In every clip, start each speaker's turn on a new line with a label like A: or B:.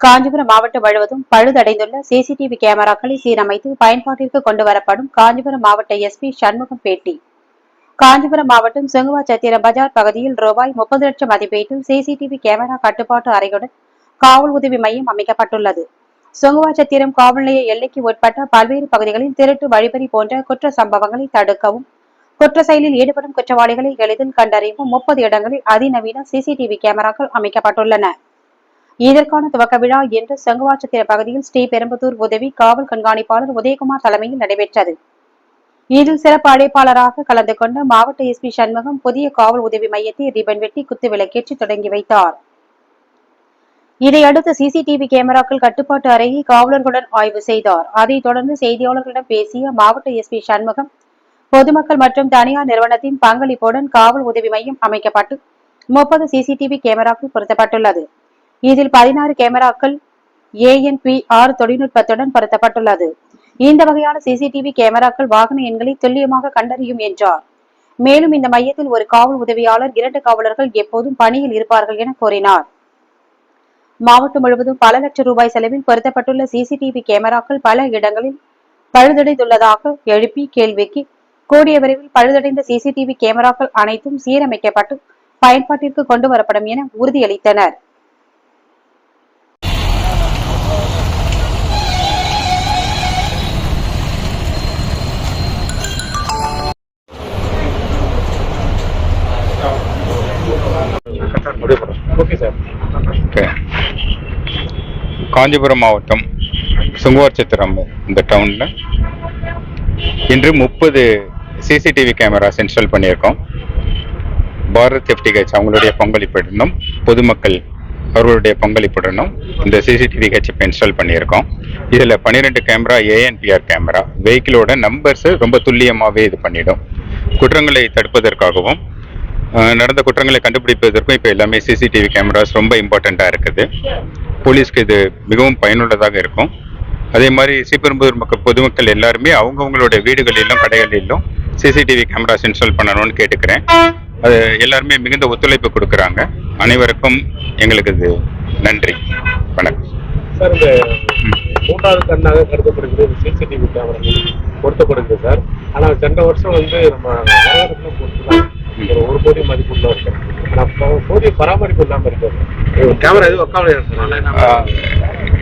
A: காஞ்சிபுரம் மாவட்டம் முழுவதும் பழுதடைந்துள்ள சிசிடிவி கேமராக்களை சீரமைத்து பயன்பாட்டிற்கு கொண்டு வரப்படும் காஞ்சிபுரம் மாவட்ட எஸ்பி சண்முகம் பேட்டி காஞ்சிபுரம் மாவட்டம் செங்குவாச்சத்திரம் பஜார் பகுதியில் ரூபாய் முப்பது லட்சம் மதிப்பீட்டில் சிசிடிவி கேமரா கட்டுப்பாட்டு அறையுடன் காவல் உதவி மையம் அமைக்கப்பட்டுள்ளது. செங்குவாச்சத்திரம் காவல் நிலைய எல்லைக்கு உட்பட்ட பல்வேறு பகுதிகளில் திருட்டு வழிபறி போன்ற குற்ற சம்பவங்களை தடுக்கவும் குற்ற செயலில் ஈடுபடும் குற்றவாளிகளை எளிதில் கண்டறியவும் முப்பது இடங்களில் அதிநவீன சிசிடிவி கேமராக்கள் அமைக்கப்பட்டுள்ளன. இதற்கான துவக்க விழா இன்று செங்குவாச்சத்திர பகுதியில் ஸ்ரீபெரும்புதூர் உதவி காவல் கண்காணிப்பாளர் உதயகுமார் தலைமையில் நடைபெற்றது. இதில் சிறப்பு அழைப்பாளராக கலந்து கொண்ட மாவட்ட எஸ்பி சண்முகம் புதிய காவல் உதவி மையத்தை ரிபன் வெட்டி குத்துவிளக்கேற்றி தொடங்கி வைத்தார். இதையடுத்து சிசிடிவி கேமராக்கள் கட்டுப்பாட்டு அறையை காவலர்களுடன் ஆய்வு செய்தார். அதைத் தொடர்ந்து செய்தியாளர்களிடம் பேசிய மாவட்ட எஸ்பி சண்முகம் பொதுமக்கள் மற்றும் தனியார் நிறுவனத்தின் பங்களிப்புடன் காவல் உதவி மையம் அமைக்கப்பட்டு முப்பது சிசிடிவி கேமராக்கள் பொருத்தப்பட்டுள்ளது. இதில் பதினாறு கேமராக்கள் ஏஎன்பி ஆறு தொழில்நுட்பத்துடன் பொருத்தப்பட்டுள்ளது. இந்த வகையான சிசிடிவி கேமராக்கள் வாகன எண்களை துல்லியமாக கண்டறியும் என்றார். மேலும் இந்த மையத்தில் ஒரு காவல் உதவியாளர் இரண்டு காவலர்கள் எப்போதும் பணியில் இருப்பார்கள் என கூறினார். மாவட்டம் முழுவதும் பல லட்சம் ரூபாய் செலவில் பொருத்தப்பட்டுள்ள சிசிடிவி கேமராக்கள் பல இடங்களில் பழுதடைந்துள்ளதாக எழுப்பி கேள்விக்கு கூடிய விரைவில் பழுதடைந்த சிசிடிவி கேமராக்கள் அனைத்தும் சீரமைக்கப்பட்டு பயன்பாட்டிற்கு கொண்டு வரப்படும் என உறுதியளித்தனர்.
B: ஓகே. சார்
C: ஓகே காஞ்சிபுரம் மாவட்டம் சுங்குவார்சத்திரம் இந்த டவுனில். இன்று முப்பது சிசிடிவி கேமராஸ் இன்ஸ்டால் பண்ணியிருக்கோம். பாரத் எஃப்டிஹெச் அவங்களுடைய பங்களிப்புடனும் பொதுமக்கள் அவர்களுடைய பங்களிப்புடனும் இந்த சிசிடிவி ஹெச்எப் இன்ஸ்டால் பண்ணியிருக்கோம். இதில் பன்னிரெண்டு கேமரா ஏஎன்பிஆர் கேமரா. வெஹிக்கிளோட நம்பர்ஸு ரொம்ப துல்லியமாகவே இது பண்ணிடும். குற்றங்களை தடுப்பதற்காகவும் நடந்த குற்றங்களை கண்டுபிடிப்பதற்கும் இப்போ எல்லாமே சிசிடிவி கேமராஸ் ரொம்ப இம்பார்ட்டண்ட்டாக இருக்குது. போலீஸ்க்கு இது மிகவும் பயனுள்ளதாக இருக்கும். அதே மாதிரி ஸ்ரீபெரும்புதூர் மக்கள் பொதுமக்கள் எல்லாருமே அவங்கவுங்களோட வீடுகளிலும் கடைகளிலும் சிசிடிவி கேமராஸ் இன்ஸ்டால் பண்ணணும்னு கேட்டுக்கிறேன். அது எல்லாருமே மிகுந்த ஒத்துழைப்பு கொடுக்குறாங்க. அனைவருக்கும் எங்களுக்கு இது நன்றி. வணக்கம்.
B: சார் இந்த மூன்றாவது கண்ணாக கருதப்படுகிறது சிசிடிவி கேமரா பொருத்தப்படுது சார். ஆனால் சென்ற வருஷம் வந்து நம்ம வரவேற்பில் பொறுத்து ஒரு ஒரு கோடி மதிப்புள்ள இருக்கு ஆனால் போதிய பராமரிப்பு இல்லாமல் இருக்கு கேமரா எதுவும்
C: ஆஹ்,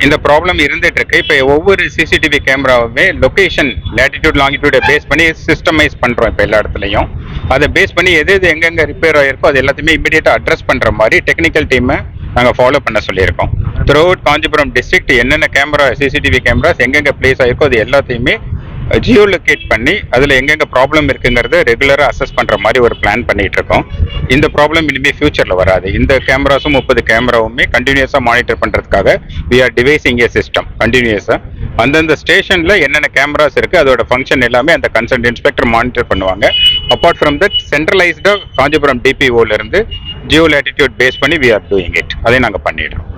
C: இந்த ப்ராப்ளம் இருந்துட்டு இருக்கு. இப்போ ஒவ்வொரு சிசிடிவி கேமராவுமே லொகேஷன் லேட்டிடியூட் லாங்கிடியூடை பேஸ் பண்ணி சிஸ்டமைஸ் பண்றோம் இப்போ எல்லா இடத்துலையும். அதை பேஸ் பண்ணி எது எது எங்கெங்க ரிப்பேர் ஆயிருக்கோ அது எல்லாத்தையுமே இமிடியேட்டா அட்ரஸ் பண்ற மாதிரி டெக்னிக்கல் டீமை நாங்கள் ஃபாலோ பண்ண சொல்லியிருக்கோம். த்ரூ அவுட் காஞ்சிபுரம் டிஸ்ட்ரிக்ட் என்னென்ன கேமரா சிசிடிவி கேமராஸ் எங்கெங்க பிளேஸ் ஆயிருக்கோ அது எல்லாத்தையுமே ஜியோ லொகேட் பண்ணி அதில் எங்கெங்க ப்ராப்ளம் இருக்குங்கிறத ரெகுலராக அசஸ் பண்ணுற மாதிரி ஒரு பிளான் பண்ணிட்டு இருக்கோம் இந்த ப்ராப்ளம் இனிமேல் ஃபியூச்சரில் வராது. இந்த கேமராஸும் முப்பது கேமராவுமே கண்டினியூஸாக மானிட்டர் பண்ணுறதுக்காக we are devising a system கண்டினியூஸாக அந்தந்த ஸ்டேஷனில் என்னென்ன கேமராஸ் இருக்குது அதோட ஃபங்க்ஷன் எல்லாமே அந்த கன்சர்ன் இன்ஸ்பெக்டர் மானிட்டர் பண்ணுவாங்க. அப்பார்ட் ஃப்ரம் தட் சென்ட்ரலைஸ்டாக காஞ்சிபுரம் டிபிஓல இருந்து ஜியோ லேட்டிடியூட் பேஸ் பண்ணி வி ஆர் டூயிங் இட் அதை நாங்கள் பண்ணிடுறோம்.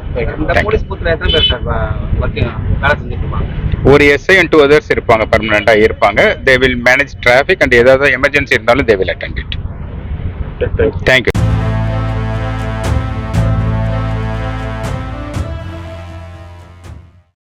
C: ஒரு எஸ்ஐ அண்ட் டூ அதர்ஸ் இருப்பாங்க பர்மனெண்ட்டாக இருப்பாங்க. They will manage traffic and ஏதாவது எமர்ஜென்சி இருந்தாலும் they will attend it thank you